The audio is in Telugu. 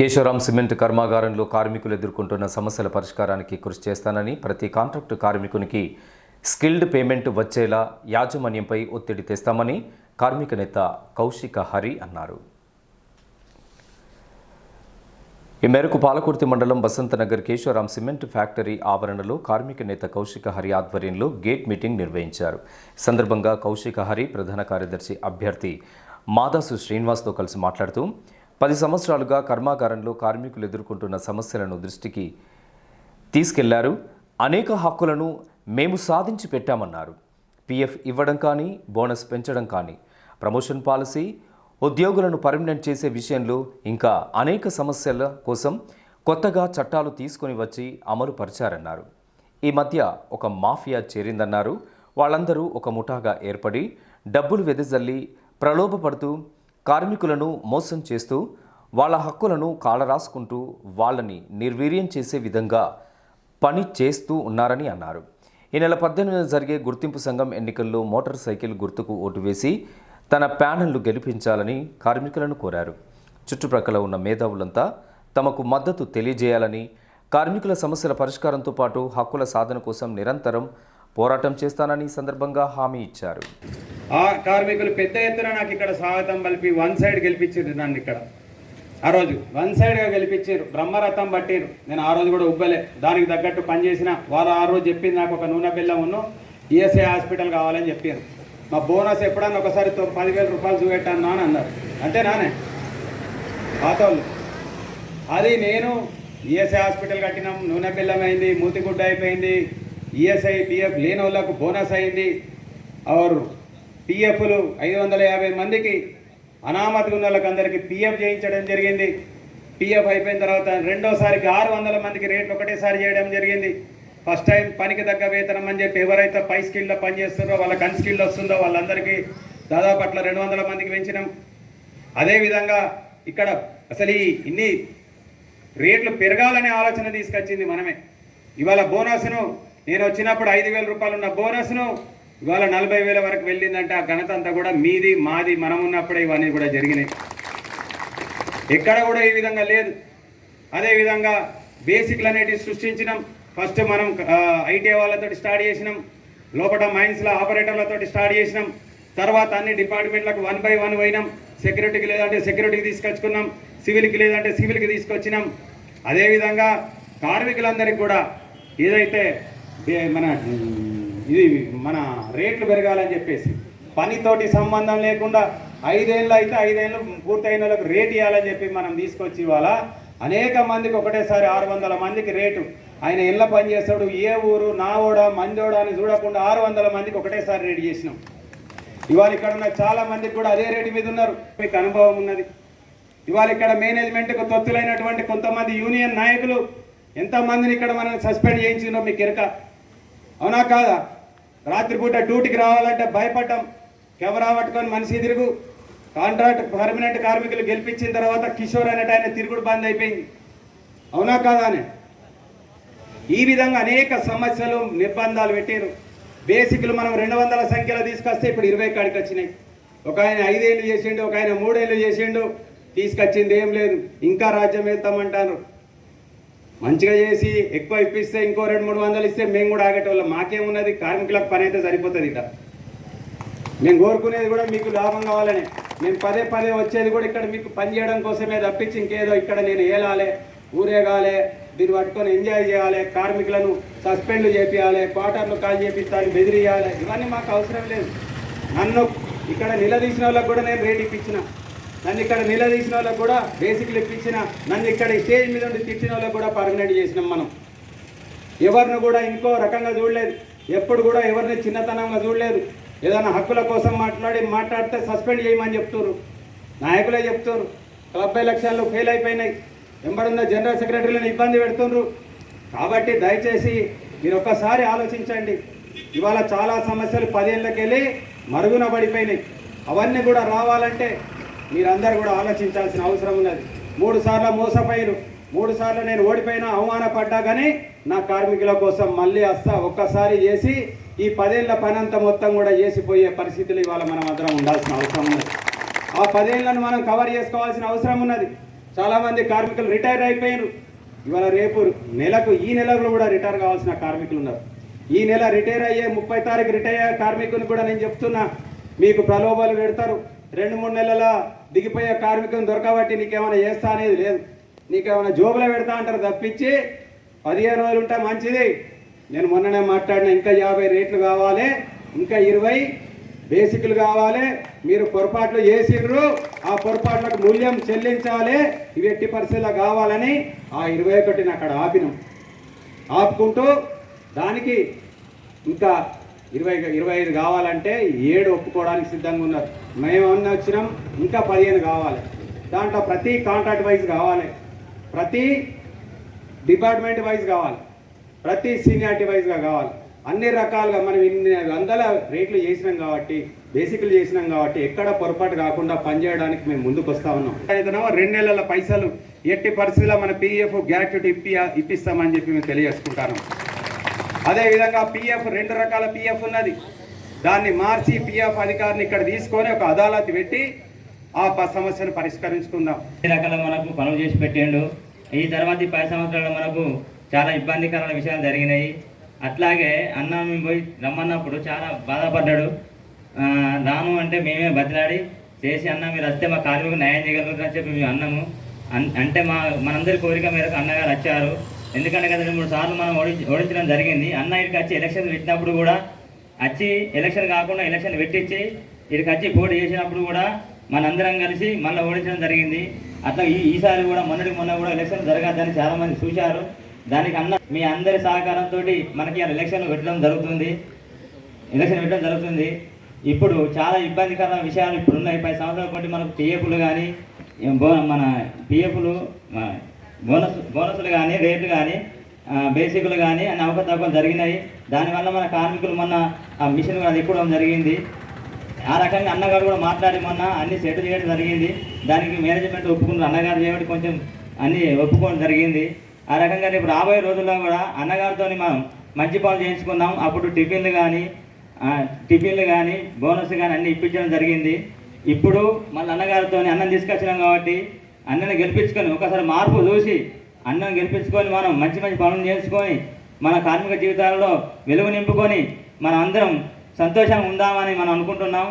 కేశవరాం సిమెంట్ కర్మాగారంలో కార్మికులు ఎదుర్కొంటున్న సమస్యల పరిష్కారానికి కృషి చేస్తానని ప్రతి కాంట్రాక్టు కార్మికునికి స్కిల్డ్ పేమెంట్ వచ్చేలా యాజమాన్యంపై ఒత్తిడి తెస్తామని కార్మిక నేత కౌశిక హరి అన్నారు. ఈ మేరకు పాలకుర్తి మండలం బసంతనగర్ కేశవరాం సిమెంట్ ఫ్యాక్టరీ ఆవరణలో కార్మిక నేత కౌశిక హరి ఆధ్వర్యంలో గేట్ మీటింగ్ నిర్వహించారు. సందర్భంగా కౌశిక హరి ప్రధాన కార్యదర్శి అభ్యర్థి మాదాసు శ్రీనివాస్తో కలిసి మాట్లాడుతూ పది సంవత్సరాలుగా కర్మాగారంలో కార్మికులు ఎదుర్కొంటున్న సమస్యలను దృష్టికి తీసుకెళ్ళారు. అనేక హక్కులను మేము సాధించి పెట్టామన్నారు. పిఎఫ్ ఇవ్వడం కానీ బోనస్ పెంచడం కానీ ప్రమోషన్ పాలసీ ఉద్యోగులను పర్మినెంట్ చేసే విషయంలో ఇంకా అనేక సమస్యల కోసం కొత్తగా చట్టాలు తీసుకొని వచ్చి అమలు పరిచారన్నారు. ఈ మధ్య ఒక మాఫియా చేరిందన్నారు. వాళ్ళందరూ ఒక ముఠాగా ఏర్పడి డబ్బులు వెదజల్లి ప్రలోభపడుతూ కార్మికులను మోసం చేస్తూ వాళ్ళ హక్కులను కాలరాసుకుంటూ వాళ్ళని నిర్వీర్యం చేసే విధంగా పని చేస్తూ ఉన్నారని అన్నారు. ఈ నెల పద్దెనిమిదిన జరిగే గుర్తింపు సంఘం ఎన్నికల్లో మోటార్ సైకిల్ గుర్తుకు ఓటు వేసి తన ప్యానెల్ను గెలిపించాలని కార్మికులను కోరారు. చుట్టుప్రక్కల ఉన్న మేధావులంతా తమకు మద్దతు తెలియజేయాలని కార్మికుల సమస్యల పరిష్కారంతో పాటు హక్కుల సాధన కోసం నిరంతరం పోరాటం చేస్తానని సందర్భంగా హామీ ఇచ్చారు. ఆ కార్మికులు పెద్ద ఎత్తున నాకు ఇక్కడ స్వాగతం పలిపి వన్ సైడ్ గెలిపించారు నన్ను ఇక్కడ. ఆ రోజు వన్ సైడ్గా గెలిపించారు. బ్రహ్మరథం పట్టిరు. నేను ఆ రోజు కూడా ఉబ్బలే. దానికి తగ్గట్టు పనిచేసిన వాళ్ళు ఆ రోజు చెప్పింది నాకు ఒక నూనె బిల్లం ఉన్ను ఈఎస్ఐ హాస్పిటల్ కావాలని చెప్పారు. మా బోనస్ ఎప్పుడన్నా ఒకసారి పదివేల రూపాయలు చూపెట్టాను అని అన్నారు. అంతేనానే పాతోళ్ళు. అది నేను ఈఎస్ఐ హాస్పిటల్ కట్టినాం. నూనె బిల్లం అయింది మూతిగుడ్డ అయిపోయింది. ఈఎస్ఐ పిఎఫ్ లేని వాళ్ళకు బోనస్ అయింది. ఆర్ పిఎఫ్లు ఐదు వందల యాభై మందికి అనామతి ఉన్న వాళ్ళకి అందరికీ పిఎఫ్ చేయించడం జరిగింది. పిఎఫ్ అయిపోయిన తర్వాత రెండోసారికి ఆరు వందల మందికి రేట్లు ఒకటేసారి చేయడం జరిగింది. ఫస్ట్ టైం పనికి తగ్గ వేతనం అని చెప్పి ఎవరైతే పై స్కిల్లో పనిచేస్తున్నారో వాళ్ళకి అన్స్కిల్ వస్తుందో వాళ్ళందరికీ దాదాపు అట్లా రెండు వందల మందికి పెంచినాం. అదేవిధంగా ఇక్కడ అసలు ఈ ఇన్ని రేట్లు పెరగాలనే ఆలోచన తీసుకొచ్చింది మనమే. ఇవాళ బోనస్ను నేను వచ్చినప్పుడు ఐదు వేల రూపాయలు ఉన్న బోనస్ను ఇవాళ నలభై వేల వరకు వెళ్ళిందంటే ఆ ఘనత అంతా కూడా మీది మాది మనం ఉన్నప్పుడే ఇవన్నీ కూడా జరిగినాయి. ఎక్కడ కూడా ఈ విధంగా లేదు. అదేవిధంగా బేసిక్లు అనేటివి సృష్టించినాం. ఫస్ట్ మనం ఐటీ వాళ్ళతో స్టార్ట్ చేసినాం. లోపల మైన్స్లో ఆపరేటర్లతో స్టార్ట్ చేసినాం. తర్వాత అన్ని డిపార్ట్మెంట్లకు వన్ బై వన్ పోయినాం. సెక్యూరిటీకి లేదంటే సెక్యూరిటీకి తీసుకొచ్చుకున్నాం. సివిల్కి లేదంటే సివిల్కి తీసుకొచ్చినాం. అదేవిధంగా కార్మికులందరికీ కూడా ఏదైతే మన ఇది మన రేట్లు పెరగాలని చెప్పేసి పనితోటి సంబంధం లేకుండా ఐదేళ్ళు అయితే ఐదేళ్ళు పూర్తయిన వాళ్ళకి రేట్ ఇవ్వాలని చెప్పి మనం తీసుకొచ్చి ఇవాళ అనేక మందికి ఒకటేసారి ఆరు వందల మందికి రేటు. ఆయన ఇళ్ళ పని చేస్తాడు ఏ ఊరు నావోడా మందోడా అని చూడకుండా ఆరు వందల మందికి ఒకటేసారి రేటు చేసినాం. ఇవాళ ఇక్కడ ఉన్న చాలా మందికి కూడా అదే రేటు మీద ఉన్నారు. మీకు అనుభవం ఉన్నది. ఇవాళ ఇక్కడ మేనేజ్మెంట్కు తొత్తులైనటువంటి కొంతమంది యూనియన్ నాయకులు ఎంతమందిని ఇక్కడ మనం సస్పెండ్ చేయించినో మీకు ఎరక. అవునా కాదా? రాత్రిపూట డ్యూటీకి రావాలంటే భయపడ్డాం. కెమెరా పట్టుకొని మనిషి తిరుగు. కాంట్రాక్ట్ పర్మనెంట్ కార్మికులు గెలిపించిన తర్వాత కిషోర్ అనేట ఆయన తిరుగుడు బంద్ అయిపోయింది. అవునా కాదా అని. ఈ విధంగా అనేక సమస్యలు నిర్బంధాలు పెట్టారు బేసిక్లు మనం రెండు వందల సంఖ్యలో తీసుకొస్తే ఇప్పుడు ఇరవై కాడికి వచ్చినాయి. ఒక ఆయన ఐదేళ్ళు చేసిండు ఒక ఆయన మూడేళ్ళు చేసిండు. తీసుకొచ్చింది ఏం లేదు. ఇంకా రాజ్యం వెళ్తామంటారు. మంచిగా చేసి ఎక్కువ ఇప్పిస్తే ఇంకో రెండు మూడు వందలు ఇస్తే మేము కూడా ఆగేటోళ్ళం. మాకేమున్నది కార్మికులకు పని అయితే సరిపోతుంది ఇట మేము కోరుకునేది కూడా మీకు లాభం కావాలని. మేము పదే పదే వచ్చేది కూడా ఇక్కడ మీకు పని చేయడం కోసమే తప్పించి ఇంకేదో ఇక్కడ నేను ఏలాలే ఊరేగాలే దీన్ని పట్టుకొని ఎంజాయ్ చేయాలి కార్మికులను సస్పెండ్ చేపియాలి క్వార్టర్లు కాల్ చేపిస్తాను బెదిరియాలి. ఇవన్నీ మాకు అవసరం లేదు. నన్ను ఇక్కడ నిలదీసిన వాళ్ళకి కూడా నేను రేట్ ఇప్పించిన. నన్ను ఇక్కడ నిలదీసిన వాళ్ళకు కూడా బేసిక్లు ఇప్పించిన నన్ను ఇక్కడ స్టేజ్ మీద ఉండి తిట్టిన వాళ్ళకి కూడా పర్మనెంట్ చేసినాం మనం. ఎవరిని కూడా ఇంకో రకంగా చూడలేదు. ఎప్పుడు కూడా ఎవరిని చిన్నతనంగా చూడలేదు. ఏదైనా హక్కుల కోసం మాట్లాడి మాట్లాడితే సస్పెండ్ చేయమని చెప్తున్నారు నాయకులే చెప్తున్నారు క్లబ్ ఎలక్షన్లు ఫెయిల్ అయిపోయినాయి. వెంబడున్న జనరల్ సెక్రటరీలను ఇబ్బంది పెడుతున్నారు కాబట్టి దయచేసి మీరు ఒక్కసారి ఆలోచించండి. ఇవాళ చాలా సమస్యలు పదేళ్ళకెళ్ళి మరుగున పడిపోయినాయి. అవన్నీ కూడా రావాలంటే మీరందరూ కూడా ఆలోచించాల్సిన అవసరం ఉన్నది. మూడు సార్లు మోసపోయారు. మూడు సార్లు నేను ఓడిపోయినా అవమానపడ్డా కానీ నా కార్మికుల కోసం మళ్ళీ వస్తా ఒక్కసారి చేసి ఈ పదేళ్ళ పనంత మొత్తం కూడా చేసిపోయే పరిస్థితులు ఇవాళ మనం అందరం ఉండాల్సిన అవసరం ఉన్నది. ఆ పదేళ్ళను మనం కవర్ చేసుకోవాల్సిన అవసరం ఉన్నది. చాలామంది కార్మికులు రిటైర్ అయిపోయారు. ఇవాళ రేపు నెలకు ఈ నెలలో కూడా రిటైర్ కావాల్సిన కార్మికులు ఉన్నారు. ఈ నెల రిటైర్ అయ్యే ముప్పై తారీఖు రిటైర్ అయ్యే కార్మికుని కూడా నేను చెప్తున్నా. మీకు ప్రలోభాలు పెడతారు. రెండు మూడు నెలల దిగిపోయే కార్మికం దొరకబట్టి నీకేమైనా చేస్తా అనేది లేదు. నీకేమైనా జోబులో పెడతా అంటారు తప్పించి పదిహేను రోజులు ఉంటే మంచిది. నేను మొన్ననే మాట్లాడిన ఇంకా యాభై రేట్లు కావాలి ఇంకా ఇరవై బేసిక్లు కావాలి. మీరు పొరపాట్లు చేసిండ్రు ఆ పొరపాట్లకు మూల్యం చెల్లించాలి. ఇవి ఎట్టి పరిస్థితుల్లో కావాలని ఆ ఇరవై ఒకటిని అక్కడ ఆపినాం. ఆపుకుంటూ దానికి ఇంకా ఇరవై ఇరవై ఐదు కావాలంటే ఏడు ఒప్పుకోవడానికి సిద్ధంగా ఉన్నారు. మేము అన్న వచ్చినాం ఇంకా పదిహేను కావాలి. దాంట్లో ప్రతి కాంట్రాక్ట్ వైజ్ కావాలి. ప్రతి డిపార్ట్మెంట్ వైజ్ కావాలి. ప్రతి సీనియారిటీ వైజ్గా కావాలి. అన్ని రకాలుగా మనం ఇన్ని వందల రేట్లు చేసినాం కాబట్టి బేసిక్లు చేసినాం కాబట్టి ఎక్కడ పొరపాటు కాకుండా పనిచేయడానికి మేము ముందుకు వస్తా ఉన్నాం. అయితేనేమో రెండు నెలల పైసలు ఎట్టి పరిస్థితుల్లో మన పీఎఫ్ గ్రాట్యుటీ ఇప్పి ఇప్పిస్తామని చెప్పి మేము తెలియజేసుకుంటాను. అదేవిధంగా పిఎఫ్ రెండు రకాల పిఎఫ్ ఉన్నది. దాన్ని మార్చి పిఎఫ్ అధికారిని ఇక్కడ తీసుకొని ఒక అదాలత్ పెట్టి ఆ ప- సమస్యను పరిష్కరించుకుందాం. అన్ని రకాల మనకు పనులు చేసి పెట్టిండు. ఈ తర్వాత ఈ పది సంవత్సరాలు మనకు చాలా ఇబ్బందికరమైన విషయాలు జరిగినాయి. అట్లాగే అన్న మేము పోయి రమ్మన్నప్పుడు చాలా బాధపడ్డాడు. రాము అంటే మేమే బతిలాడి చేసి అన్న మీరు వస్తే మా కార్మికులు న్యాయం చేయగలుగుతారని చెప్పి మేము అన్నాము. అంటే మా మనందరి కోరిక మేరకు అన్నగారు వచ్చారు. ఎందుకంటే కదా రెండు మూడు సార్లు మనం ఓడి ఓడించడం జరిగింది. అన్న ఇక్కడికి వచ్చి ఎలక్షన్ పెట్టినప్పుడు కూడా వచ్చి ఎలక్షన్ కాకుండా ఎలక్షన్ పెట్టించి ఇక్కడికి వచ్చి పోటీ చేసినప్పుడు కూడా మనందరం కలిసి మళ్ళీ ఓడించడం జరిగింది. అట్లా ఈ ఈసారి కూడా మొన్నటి మొన్న కూడా ఎలక్షన్ జరగద్దని చాలామంది చూశారు. దానికి అన్న మీ అందరి సహకారంతో మనకి ఎలక్షన్ పెట్టడం జరుగుతుంది. ఎలక్షన్ పెట్టడం జరుగుతుంది. ఇప్పుడు చాలా ఇబ్బందికర విషయాలు ఇప్పుడు ఉన్నాయి పది సంవత్సరాల పాటు మనకు పిఎఫ్లు కానీ మన పిఎఫ్లు బోనస్ బోనస్లు కానీ రేట్లు కానీ బేసిక్లు కానీ అన్ని అవకతవకలు జరిగినాయి. దానివల్ల మన కార్మికులు మొన్న ఆ మిషన్ కూడా ఎక్కువడం జరిగింది. ఆ రకంగా అన్నగారు కూడా మాట్లాడి మొన్న అన్ని సెటిల్ చేయడం జరిగింది. దానికి మేనేజ్మెంట్ ఒప్పుకున్నారు. అన్నగారు చేయడం కొంచెం అన్ని ఒప్పుకోవడం జరిగింది. ఆ రకంగా రేపు రాబోయే రోజుల్లో కూడా అన్నగారితో మనం మంచి పనులు చేయించుకున్నాం అప్పుడు టిఫిన్లు కానీ టిఫిన్లు కానీ బోనస్ కానీ అన్నీ ఇప్పించడం జరిగింది. ఇప్పుడు మళ్ళీ అన్నగారితో అన్నం తీసుకొచ్చినాం కాబట్టి అన్నని గెలిపించుకొని ఒకసారి మార్పు చూసి అన్నం గెలిపించుకొని మనం మంచి మంచి పనులు చేసుకొని మన కార్మిక జీవితాలలో వెలుగు నింపుకొని మనం అందరం సంతోషంగా ఉందామని మనం అనుకుంటున్నాం.